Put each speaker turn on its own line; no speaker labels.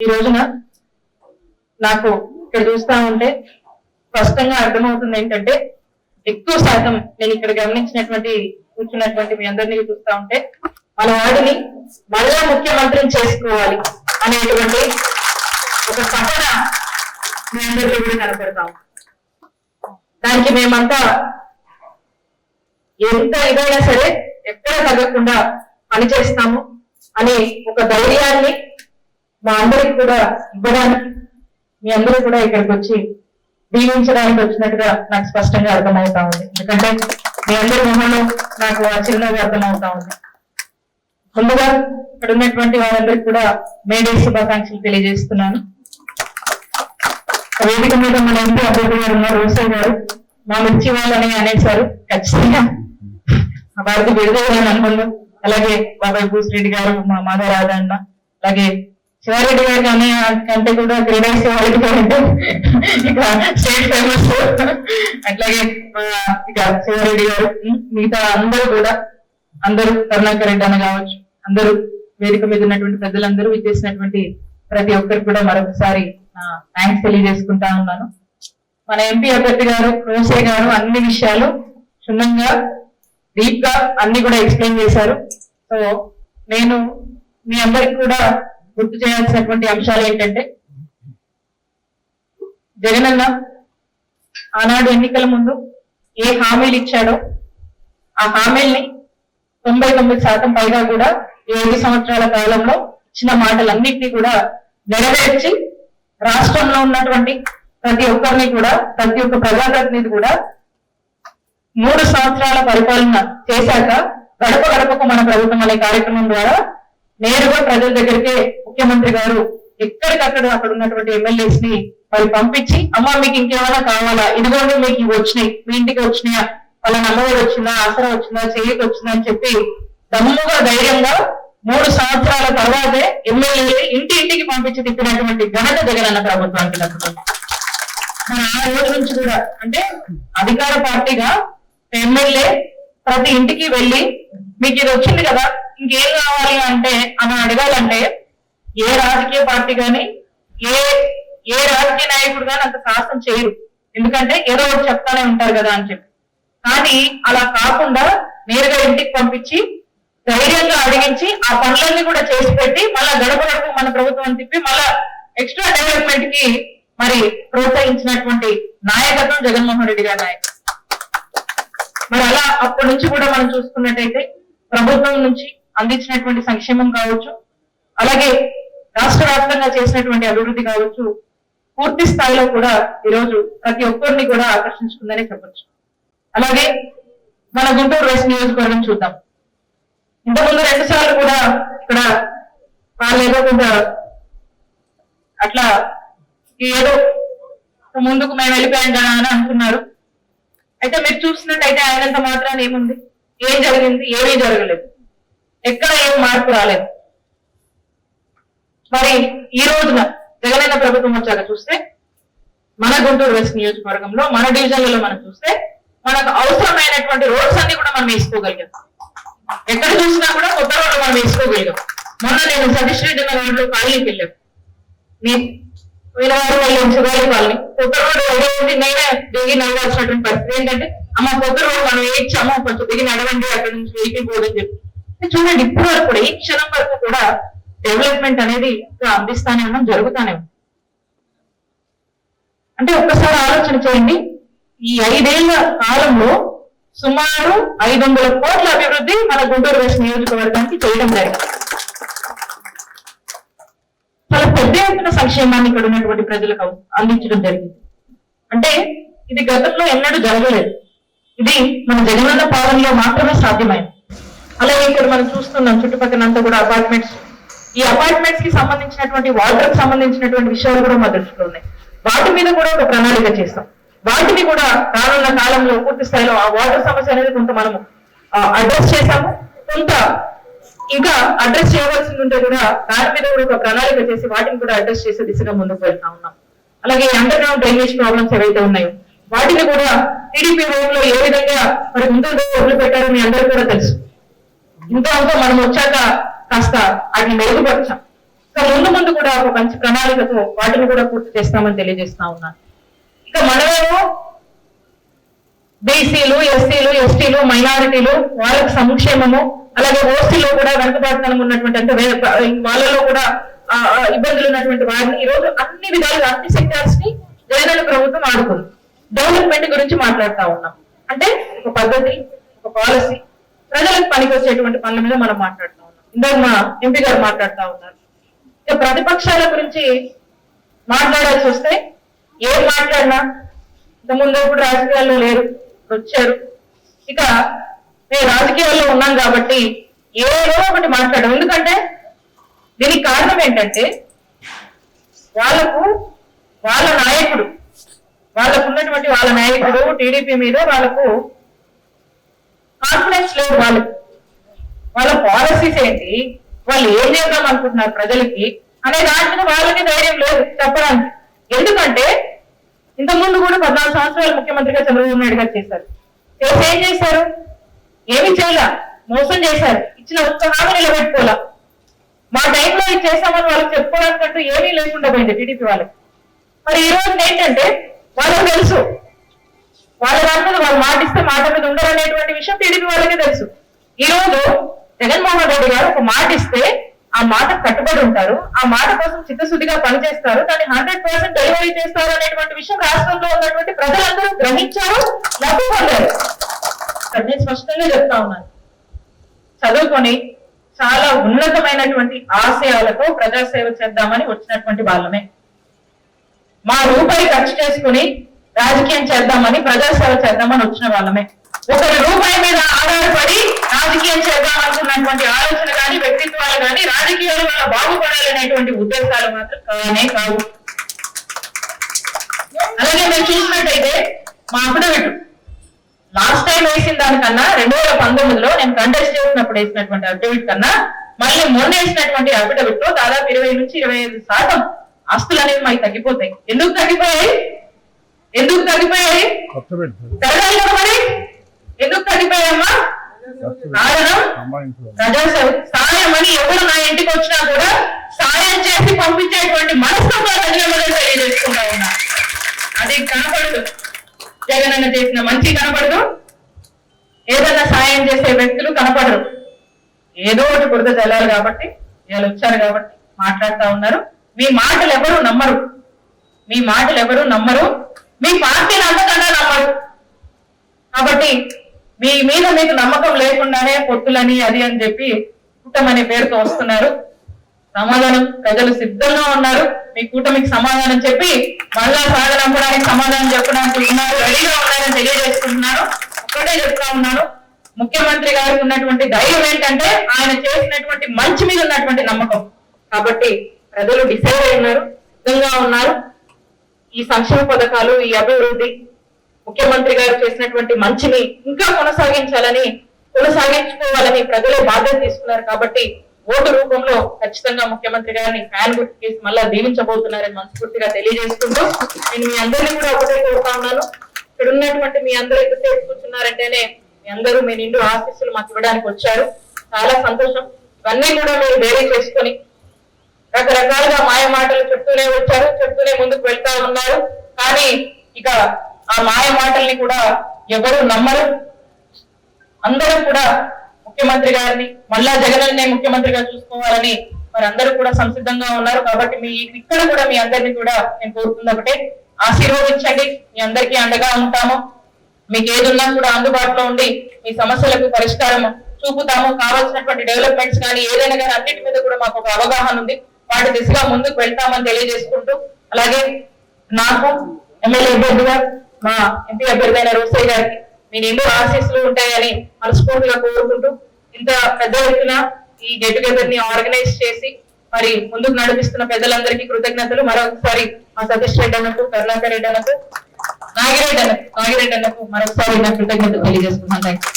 ఈ రోజున నాకు ఇక్కడ చూస్తా ఉంటే స్పష్టంగా అర్థమవుతుంది ఏంటంటే ఎక్కువ శాతం నేను ఇక్కడ గమనించినటువంటి కూర్చున్నటువంటి మీ అందరినీ చూస్తా ఉంటే మన వాడిని మళ్ళా ముఖ్యమంత్రిని చేసుకోవాలి అనేటువంటి ఒక తపన మీ అందరికీ కూడా కనపడతాం దానికి మేమంతా ఎంత ఇదైనా సరే ఎక్కడ తగ్గకుండా పనిచేస్తాము అనే ఒక ధైర్యాన్ని మా అందరికి కూడా ఇవ్వడానికి మీ అందరూ కూడా ఇక్కడికి వచ్చి దీవించడానికి వచ్చినట్టుగా నాకు స్పష్టంగా అర్థమవుతా ఉంది. ఎందుకంటే మీ అందరి మొహంలో నాకు ఆ చిరునవ్వు అర్థమవుతా ఉంది. ముందుగా ఇక్కడ ఉన్నటువంటి వారందరికి కూడా మేడే శుభాకాంక్షలు తెలియజేస్తున్నాను. వేదిక మీద మన ఎంపీ అభ్యర్థి గారు ఉన్నారు రోసయ్య గారు. మా మిర్చి వాళ్ళని అనేసారు ఖచ్చితంగా వారికి విడుదల అనుకున్నాం. అలాగే బాబాయ్ భూసిరెడ్డి గారు మా మాధవరాధ అన్న అలాగే శివారెడ్డి గారికి కానీ కంటే కూడా క్రీడా శివారెడ్డి గారు ఇక స్టేట్ ఫేమస్ అట్లాగే ఇక శివారెడ్డి గారు మిగతా అందరూ కూడా అందరూ కరుణాకర్ రెడ్డి అని కావచ్చు అందరూ వేదిక మీద ఉన్నటువంటి పెద్దలందరూ ఇచ్చేసినటువంటి ప్రతి ఒక్కరికి కూడా మరొకసారి థ్యాంక్స్ తెలియజేసుకుంటా ఉన్నాను. మన ఎంపీ అభ్యర్థి గారు రోసే గారు అన్ని విషయాలు క్షుణ్ణంగా డీప్గా అన్ని కూడా ఎక్స్ప్లెయిన్ చేశారు. సో నేను మీ అందరికి కూడా గుర్తు చేయాల్సినటువంటి అంశాలు ఏంటంటే జగనన్న ఆనాడు ఎన్నికల ముందు ఏ హామీలు ఇచ్చాడో ఆ హామీల్ని తొంభై తొమ్మిది శాతం పైగా కూడా ఏడు సంవత్సరాల కాలంలో ఇచ్చిన మాటలన్నింటినీ కూడా నెరవేర్చి రాష్ట్రంలో ఉన్నటువంటి ప్రతి ఒక్కరిని కూడా ప్రతి ఒక్క ప్రజాప్రతినిధి కూడా మూడు సంవత్సరాల పరిపాలన చేశాక గడప గడపకు మన ప్రభుత్వం అనే కార్యక్రమం ద్వారా నేరుగా ప్రజల దగ్గరికే ముఖ్యమంత్రి గారు ఎక్కడికక్కడ అక్కడ ఉన్నటువంటి ఎమ్మెల్యేస్ని వాళ్ళు పంపించి అమ్మ మీకు ఇంకేమైనా కావాలా? ఇదిగోండి మీకు ఇవి వచ్చినాయి. మీ ఇంటికి వచ్చినాయా? వాళ్ళ నమ్మవారు వచ్చిందా? ఆసరా వచ్చిందా? చేయకి వచ్చిందా? అని చెప్పి దమ్ముగా ధైర్యంగా మూడు సంవత్సరాల తర్వాతే ఎమ్మెల్యే ఇంటి ఇంటికి పంపించి తిప్పినటువంటి ఘనత జగనన్న ప్రభుత్వానికి మన ఆ రోజు నుంచి కూడా అంటే అధికార పార్టీగా ఎమ్మెల్యే ప్రతి ఇంటికి వెళ్ళి మీకు ఇది వచ్చింది కదా? ఇంకేం కావాలి అంటే అని అడగాలంటే ఏ రాజకీయ పార్టీ కానీ ఏ ఏ రాజకీయ నాయకుడు కానీ అంత సాహసం చేయరు. ఎందుకంటే ఏదో ఒకటి చెప్తానే ఉంటారు కదా అని చెప్పి. కానీ అలా కాకుండా నేరుగా ఇంటికి పంపించి ధైర్యంగా అడిగించి ఆ పనులన్నీ కూడా చేసి పెట్టి మళ్ళా గడప గడప మన ప్రభుత్వం తిప్పి మళ్ళా ఎక్స్ట్రా డెవలప్మెంట్కి మరి ప్రోత్సహించినటువంటి నాయకత్వం జగన్మోహన్ రెడ్డి గారి నాయకత్వం. మరి అలా అప్పటి నుంచి కూడా మనం చూసుకున్నట్టయితే ప్రభుత్వం నుంచి అందించినటువంటి సంక్షేమం కావచ్చు అలాగే రాష్ట్ర వ్యాప్తంగా చేసినటువంటి అభివృద్ధి కావచ్చు పూర్తి స్థాయిలో కూడా ఈరోజు ప్రతి ఒక్కరిని కూడా ఆకర్షించుకుందనే చెప్పొచ్చు. అలాగే మన గుంటూరు వెస్ట్ నియోజకవర్గం చూద్దాం. ఇంతకుముందు రెండు సార్లు కూడా ఇక్కడ వాళ్ళు ఏదో కొంత అట్లా ఏదో ముందుకు మేము వెళ్ళిపోయాం కదా అని అనుకున్నారు. అయితే మీరు చూసినట్టయితే ఆయనంత మాత్రాన్ని ఏముంది? ఏం జరిగింది? ఏమీ జరగలేదు. ఎక్కడ ఏం మార్పు రాలేదు. మరి ఈ రోజున జగనన్న ప్రభుత్వం వచ్చాక చూస్తే మన గుంటూరు వెస్ట్ నియోజకవర్గంలో మన డివిజన్లలో మనం చూస్తే మనకు అవసరమైనటువంటి రోడ్స్ అన్ని కూడా మనం వేసుకోగలిగాం. ఎక్కడ చూసినా కూడా కొత్త రోడ్లు మనం వేసుకోగలిగాం. మొన్న నేను సతీష్ రెడ్డి నగర్ రోడ్లో కాలనీకి వెళ్ళాను కాలనీ. కొత్త రోడ్డు వెళ్ళి నేనే దిగి నడవాల్సినటువంటి పరిస్థితి ఏంటంటే అమ్మ కొత్త రోడ్డు మనం వేయించాము కొంచెం దిగి నడవండి అక్కడ నుంచి వెహికల్ పోదని చెప్పి. చూడండి ఇప్పుడు వరకు కూడా ఈ క్షణం వరకు కూడా డెవలప్మెంట్ అనేది ఇంకా అందిస్తానే ఉన్నాం జరుగుతానే అంటే ఒక్కసారి ఆలోచన చేయండి ఈ ఐదేళ్ళ కాలంలో సుమారు ఐదు వందల కోట్ల అభివృద్ధి మన గుంటూరు వెస్ట్ నియోజకవర్గానికి చేయడం జరిగింది. చాలా పెద్ద ఎత్తున సంక్షేమాన్ని ఇక్కడ ఉన్నటువంటి ప్రజలకు అందించడం జరిగింది. అంటే ఇది గతంలో ఎన్నడూ జరగలేదు. ఇది మన జగనన్న పాలనలో మాత్రమే సాధ్యమైంది. అలాగే ఇక్కడ మనం చూస్తున్నాం చుట్టుపక్కల అంతా కూడా అపార్ట్మెంట్స్ ఈ అపార్ట్మెంట్స్కి సంబంధించినటువంటి వాటర్ సంబంధించినటువంటి విషయాలు కూడా మా దృష్టిలో ఉన్నాయి. వాటి మీద కూడా ఒక ప్రణాళిక చేస్తాం. వాటిని కూడా రానున్న కాలంలో పూర్తి స్థాయిలో ఆ వాటర్ సమస్య అనేది కొంత మనము అడ్రస్ చేశాము. కొంత ఇంకా అడ్రస్ చేయవలసింది ఉంటే కూడా దాని మీద కూడా ఒక ప్రణాళిక చేసి వాటిని కూడా అడ్రస్ చేసే దిశగా ముందుకు వెళ్తా ఉన్నాం. అలాగే అండర్ గ్రౌండ్ డ్రైనేజ్ ప్రాబ్లమ్స్ ఏవైతే ఉన్నాయో వాటిని కూడా టీడీపీ రూమ్లో ఏ విధంగా మరి ముందు వదిలి పెట్టారో మీ కూడా తెలుసు. ఇంకా ఇంకా మనం వచ్చాక కాస్త వాటిని మెరుగుపరచాం. సో ఇక ముందు ముందు కూడా ఒక మంచి ప్రణాళికతో వాటిని కూడా పూర్తి చేస్తామని తెలియజేస్తా ఉన్నాను. ఇక మనమేమో బీసీలు ఎస్సీలు ఎస్టీలు మైనారిటీలు వాళ్ళకి సంక్షేమము అలాగే ఓసీలో కూడా వెనుకబాటుతనం ఉన్నటువంటి అంటే వాళ్ళలో కూడా ఇబ్బందులు ఉన్నటువంటి వారిని ఈ రోజు అన్ని విధాలుగా అన్ని సెక్టార్స్ని జగన్ ప్రభుత్వం ఆడుకుంది. డెవలప్మెంట్ గురించి మాట్లాడుతా ఉన్నాం. అంటే ఒక పద్ధతి ఒక పాలసీ ప్రజలకు పనికొచ్చేటువంటి పనుల మీద మనం మాట్లాడుతూ ఉన్నాం. ఇందాక మా ఎంపీ గారు మాట్లాడుతూ ఉన్నారు. ఇక ప్రతిపక్షాల గురించి మాట్లాడాల్సి వస్తే ఏం మాట్లాడినా ఇంతకుముందు ఇప్పుడు రాజకీయాల్లో లేరు వచ్చారు. ఇక మేము రాజకీయాల్లో ఉన్నాం కాబట్టి ఏదో ఒకటి మాట్లాడడం ఎందుకంటే దీనికి కారణం ఏంటంటే వాళ్ళకు వాళ్ళ నాయకుడు వాళ్ళకు ఉన్నటువంటి వాళ్ళ నాయకుడు టీడీపీ మీద వాళ్ళకు కాన్ఫిడెన్స్ లేదు వాళ్ళకి వాళ్ళ పాలసీస్ ఏంటి వాళ్ళు ఏం చేద్దాం అనుకుంటున్నారు ప్రజలకి అనే దాంట్లో వాళ్ళకి ధైర్యం లేదు చెప్పడానికి. ఎందుకంటే ఇంతకుముందు కూడా పద్నాలుగు సంవత్సరాలు ముఖ్యమంత్రిగా చంద్రబాబు నాయుడు గారు చేశారు. చేసి ఏం చేశారు? ఏమి చేయాల మోసం చేశారు. ఇచ్చిన ఉత్సాహాన్ని హామీ నిలబెట్టుకోవాలా మా టైంలో ఇది చేశామని వాళ్ళకి చెప్పుకోవడానికంటూ ఏమీ లేకుండా పోయింది టీడీపీ వాళ్ళకి. మరి ఈ రోజు ఏంటంటే వాళ్ళకి తెలుసు. వాళ్ళ దాని మీద వాళ్ళు మాటిస్తే మాట మీద ఉండరు అనేటువంటి విషయం టీడీపీ వాళ్ళకే తెలుసు. ఈ రోజు జగన్మోహన్ రెడ్డి గారు ఒక మాట ఇస్తే ఆ మాట కట్టుబడి ఉంటారు. ఆ మాట కోసం చిత్తశుద్ధిగా పనిచేస్తారు. దాన్ని హండ్రెడ్ పర్సెంట్ డెలివరీ చేస్తారు అనేటువంటి విషయం రాష్ట్రంలో ఉన్నటువంటి ప్రజలందరూ గ్రహించారు లబ్ధి పొందారు. నేను స్పష్టంగా చెప్తా ఉన్నాను. చదువుకొని చాలా ఉన్నతమైనటువంటి ఆశయాలతో ప్రజాసేవ చేద్దామని వచ్చినటువంటి వాళ్ళమే. మా రూపాయి ఖర్చు చేసుకుని రాజకీయం చేద్దామని ప్రజాసేవ చేద్దామని వచ్చిన వాళ్ళమే. ఒకరి రూపాయి మీద ఆధారపడి రాజకీయం చేద్దాం అనుకున్నటువంటి ఆలోచన కానీ వ్యక్తిత్వాలు కానీ రాజకీయాలు వల్ల బాగుపడాలనేటువంటి ఉద్దేశాలు మాత్రం కానే కావు. అలాగే మీరు చూసినట్టయితే మా అఫిడవిట్. లాస్ట్ టైం వేసిన దానికన్నా రెండు వేల పంతొమ్మిదిలో నేను కంటెస్ట్ చేసినప్పుడు వేసినటువంటి అఫిడవిట్ కన్నా మళ్ళీ మొన్న వేసినటువంటి అఫిడవిట్లో దాదాపు ఇరవై నుంచి ఇరవై ఐదు శాతం ఆస్తులు అనేవి మాకు తగ్గిపోతాయి. ఎందుకు తగ్గిపోయాయి? ఎందుకు తగ్గిపోయాయి? ఎందుకు తగ్గిపోయాయమ్మా కారణం ప్రజా సాయం అని ఎవరు నా ఇంటికి వచ్చినా కూడా సాయం చేసి పంపించేటువంటి మనస్తత్వాలు ప్రజలందరూ తెలియజేసుకుంటా ఉన్నా. అది కనపడదు. జగన్ అన్న చేసిన మంచి కనపడదు. ఏదన్నా సాయం చేసే వ్యక్తులు కనపడరు. ఏదో ఒకటి బురద చల్లాలి కాబట్టి ఇవాళ వచ్చారు కాబట్టి మాట్లాడుతా ఉన్నారు. మీ మాటలు ఎవరు నమ్మరు. మీ మాటలు ఎవరు నమ్మరు. మీ పార్టీని అంతకన్నా మీ మీద మీకు నమ్మకం లేకుండానే పొత్తులని అది అని చెప్పి కూటమనే పేరుతో వస్తున్నారు. సమాధానం ప్రజలు సిద్ధంగా ఉన్నారు. మీ కూటమికి సమాధానం చెప్పి మళ్ళా సాగనంపడానికి సమాధానం చెప్పడానికి ఉన్నారు రెడీగా ఉన్నారని తెలియజేసుకుంటున్నాను. ఒక్కటే చెప్తా ఉన్నాను. ముఖ్యమంత్రి గారికి ఉన్నటువంటి ధైర్యం ఏంటంటే ఆయన చేసినటువంటి మంచి మీద ఉన్నటువంటి నమ్మకం. కాబట్టి ప్రజలు డిసైడ్ అయి ఉన్నారు సిద్ధంగా ఉన్నారు. ఈ సంక్షేమ పథకాలు ఈ అభివృద్ధి ముఖ్యమంత్రి గారు చేసినటువంటి మంచిని ఇంకా కొనసాగించాలని కొనసాగించుకోవాలని ప్రజలే బాధ్యత తీసుకున్నారు కాబట్టి ఓటు రూపంలో ఖచ్చితంగా ముఖ్యమంత్రి గారిని ఫ్యాన్ గుర్తు చేసి మళ్ళా దీవించబోతున్నారని మనస్ఫూర్తిగా తెలియజేసుకుంటూ నేను మీ అందరినీ కూడా ఒకటే కోరుతా ఉన్నాను. ఇక్కడ ఉన్నటువంటి మీ అందరూ ఎంతసేపు కూర్చున్నారంటేనే మీ అందరూ మీ నిండు ఆశీస్సులు మాకు ఇవ్వడానికి వచ్చారు. చాలా సంతోషం. ఇవన్నీ కూడా మీరు వేరే చేసుకొని రకరకాలుగా మాయ మాటలు చెప్తూనే వచ్చారు చెప్తూనే ముందుకు వెళ్తా ఉన్నారు. కానీ ఇక ఆ మాయ మాటల్ని కూడా ఎవరు నమ్మరు. అందరూ కూడా ముఖ్యమంత్రి గారిని మళ్ళా జగనన్నే ముఖ్యమంత్రిగా చూసుకోవాలని మరి అందరూ కూడా సంసిద్ధంగా ఉన్నారు. కాబట్టి మీ ఇక్కడ కూడా మీ అందరినీ కూడా నేను కోరుతుంది ఒకటే. ఆశీర్వదించండి. మీ అందరికీ అండగా ఉంటాము. మీకు ఏదున్నా కూడా అందుబాటులో ఉండి మీ సమస్యలకు పరిష్కారం చూపుతాము. కావాల్సినటువంటి డెవలప్మెంట్స్ కానీ ఏదైనా కానీ అన్నిటి మీద కూడా మాకు ఒక అవగాహన ఉంది. వాటి దిశగా ముందుకు వెళ్తామని తెలియజేసుకుంటూ అలాగే నాకు ఎమ్మెల్యే అభ్యర్థిగా మా ఎంపీ అభ్యర్థైన అయిన రోసయ్య గారికి. మీ నిండు ఆశీస్సులు ఉంటాయని మనస్ఫూర్తిగా కోరుకుంటూ ఇంత పెద్ద ఎత్తున ఈ గెట్ టుగెదర్ని ఆర్గనైజ్ చేసి మరి ముందుకు నడిపిస్తున్న పెద్దలందరికీ కృతజ్ఞతలు. మరొకసారి మా సతీష్ రెడ్డి అన్నకు కరుణాకర్ రెడ్డి అన్నకు నాగిరెడ్డి అన్నకు నాగిరెడ్డి అన్నకు మరొకసారి నా కృతజ్ఞతలు తెలియజేస్తున్నాను థ్యాంక్ యూ